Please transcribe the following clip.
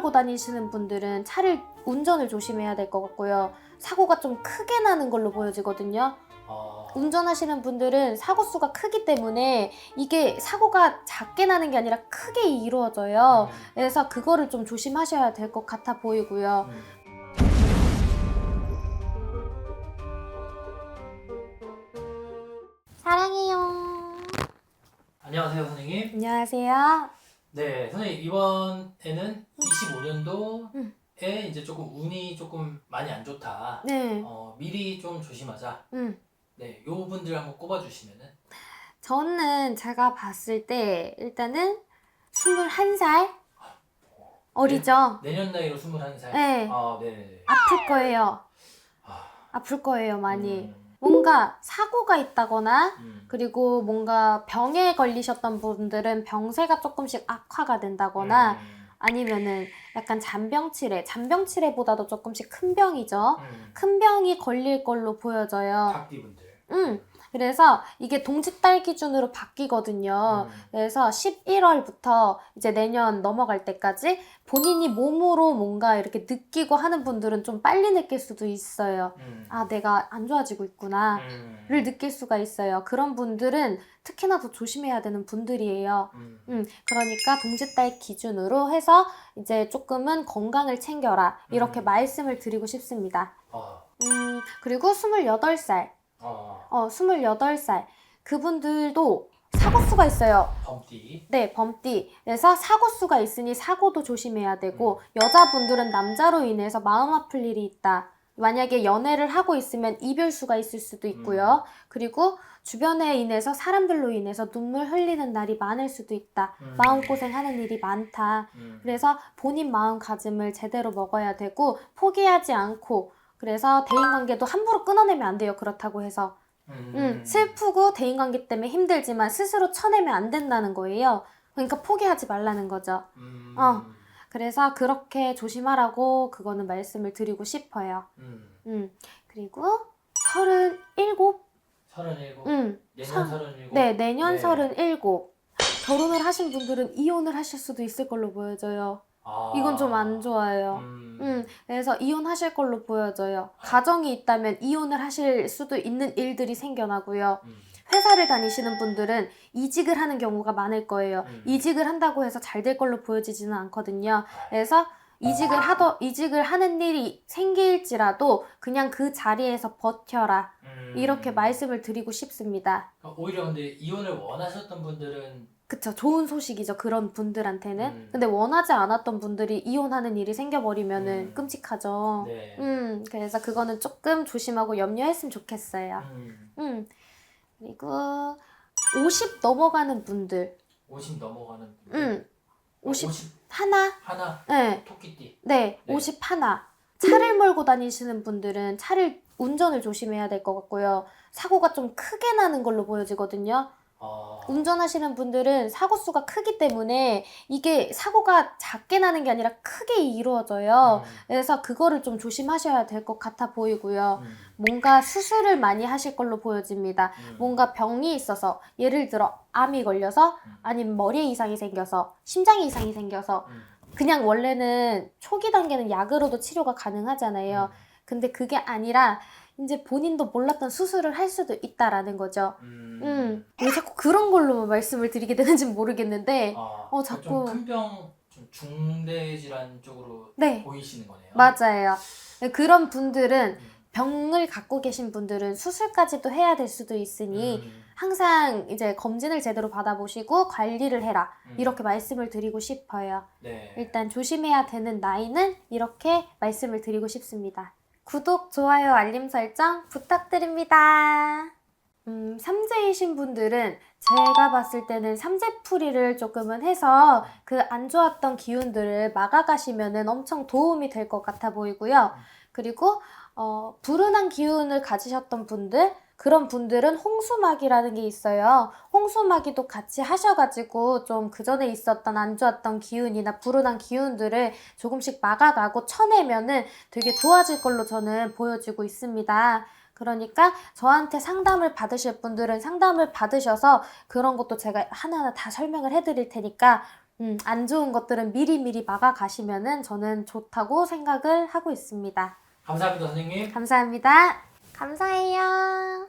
몰고 다니시는 분들은 차를 운전을 조심해야 될 것 같고요. 사고가 좀 크게 나는 걸로 보여지거든요. 아, 운전하시는 분들은 사고 수가 크기 때문에 이게 사고가 작게 나는 게 아니라 크게 이루어져요. 음, 그래서 그거를 좀 조심하셔야 될 것 같아 보이고요. 음. 사랑해요. 안녕하세요 선생님. 안녕하세요. 네 선생님 이번에는 25년도에 음. 이제 조금 운이 조금 많이 안 좋다. 네. 어, 미리 좀 조심하자. 음. 네, 요 분들 한번 꼽아주시면은 저는 제가 봤을 때 일단은 21살 어리죠? 내년 나이로 21살. 네. 아, 네. 아플 거예요. 아, 아플 거예요, 많이. 음, 뭔가 사고가 있다거나 음, 그리고 뭔가 병에 걸리셨던 분들은 병세가 조금씩 악화가 된다거나 음, 아니면은 약간 잔병치레, 잔병치레보다도 조금씩 큰 병이죠. 음. 큰 병이 걸릴 걸로 보여져요. 각디 분들. 음. 그래서 이게 동짓달 기준으로 바뀌거든요. 음, 그래서 11월부터 이제 내년 넘어갈 때까지 본인이 몸으로 뭔가 이렇게 느끼고 하는 분들은 좀 빨리 느낄 수도 있어요. 음, 아, 내가 안 좋아지고 있구나. 음, 를 느낄 수가 있어요. 그런 분들은 특히나 더 조심해야 되는 분들이에요. 음, 음, 그러니까 동짓달 기준으로 해서 이제 조금은 건강을 챙겨라. 이렇게 음. 말씀을 드리고 싶습니다. 아, 음, 그리고 28살, 아, 어, 28살. 그분들도 사고수가 있어요. 범띠. 네, 범띠. 그래서 사고수가 있으니 사고도 조심해야 되고, 여자분들은 남자로 인해서 마음 아플 일이 있다. 만약에 연애를 하고 있으면 이별수가 있을 수도 있고요. 그리고 주변에 인해서 사람들로 인해서 눈물 흘리는 날이 많을 수도 있다. 음. 마음고생하는 일이 많다. 음, 그래서 본인 마음가짐을 제대로 먹어야 되고, 포기하지 않고, 그래서 대인 관계도 함부로 끊어내면 안 돼요. 그렇다고 해서. 음, 음, 슬프고 대인관계 때문에 힘들지만 스스로 쳐내면 안 된다는 거예요. 그러니까 포기하지 말라는 거죠. 음, 어. 그래서 그렇게 조심하라고 그거는 말씀을 드리고 싶어요. 음, 음, 그리고 서른일곱? 서른일곱. 음, 내년 서- 서른일곱. 네, 내년 네. 서른일곱. 결혼을 하신 분들은 이혼을 하실 수도 있을 걸로 보여져요. 아, 이건 좀 안 좋아요. 음, 음, 그래서 이혼하실 걸로 보여져요. 가정이 있다면 이혼을 하실 수도 있는 일들이 생겨나고요. 음, 회사를 다니시는 분들은 이직을 하는 경우가 많을 거예요. 음. 이직을 한다고 해서 잘 될 걸로 보여지지는 않거든요. 그래서 이직을 하더 이직을 하는 일이 생길지라도 그냥 그 자리에서 버텨라. 음. 이렇게 말씀을 드리고 싶습니다. 오히려 근데 이혼을 원하셨던 분들은 그쵸. 좋은 소식이죠. 그런 분들한테는. 음. 근데 원하지 않았던 분들이 이혼하는 일이 생겨버리면은 음. 끔찍하죠. 네. 음, 그래서 그거는 조금 조심하고 염려했으면 좋겠어요. 음, 음. 그리고 50 넘어가는 분들. 50 넘어가는 분들. 음. 50 50 하나? 하나 네. 토끼띠. 네. 네. 50 하나. 차를 몰고 다니시는 분들은 차를 운전을 조심해야 될 것 같고요. 사고가 좀 크게 나는 걸로 보여지거든요. 아, 운전하시는 분들은 사고 수가 크기 때문에 이게 사고가 작게 나는 게 아니라 크게 이루어져요. 음, 그래서 그거를 좀 조심하셔야 될 것 같아 보이고요. 음, 뭔가 수술을 많이 하실 걸로 보여집니다. 음. 뭔가 병이 있어서 예를 들어 암이 걸려서 음. 아니면 머리에 이상이 생겨서 심장에 이상이 생겨서 음, 그냥 원래는 초기 단계는 약으로도 치료가 가능하잖아요. 음, 근데 그게 아니라 이제 본인도 몰랐던 수술을 할 수도 있다라는 거죠. 음. 음. 왜 자꾸 그런 걸로 말씀을 드리게 되는지 모르겠는데. 아, 어, 자꾸- 좀큰병 좀 중대 질환 쪽으로 네. 보이시는 거네요. 맞아요. 그런 분들은 음, 병을 갖고 계신 분들은 수술까지도 해야 될 수도 있으니 음, 항상 이제 검진을 제대로 받아보시고 관리를 해라. 음. 이렇게 말씀을 드리고 싶어요. 네. 일단 조심해야 되는 나이는 이렇게 말씀을 드리고 싶습니다. 구독, 좋아요, 알림 설정 부탁드립니다. 음, 삼재이신 분들은 제가 봤을 때는 삼재풀이를 조금은 해서 그 안 좋았던 기운들을 막아가시면은 엄청 도움이 될 것 같아 보이고요. 그리고 어, 불운한 기운을 가지셨던 분들, 그런 분들은 홍수막이라는 게 있어요. 홍수막이도 같이 하셔가지고 좀 그 전에 있었던 안 좋았던 기운이나 불운한 기운들을 조금씩 막아가고 쳐내면은 되게 좋아질 걸로 저는 보여지고 있습니다. 그러니까 저한테 상담을 받으실 분들은 상담을 받으셔서 그런 것도 제가 하나하나 다 설명을 해드릴 테니까 음, 안 좋은 것들은 미리미리 막아 가시면은 저는 좋다고 생각을 하고 있습니다. 감사합니다, 선생님. 감사합니다. 감사해요.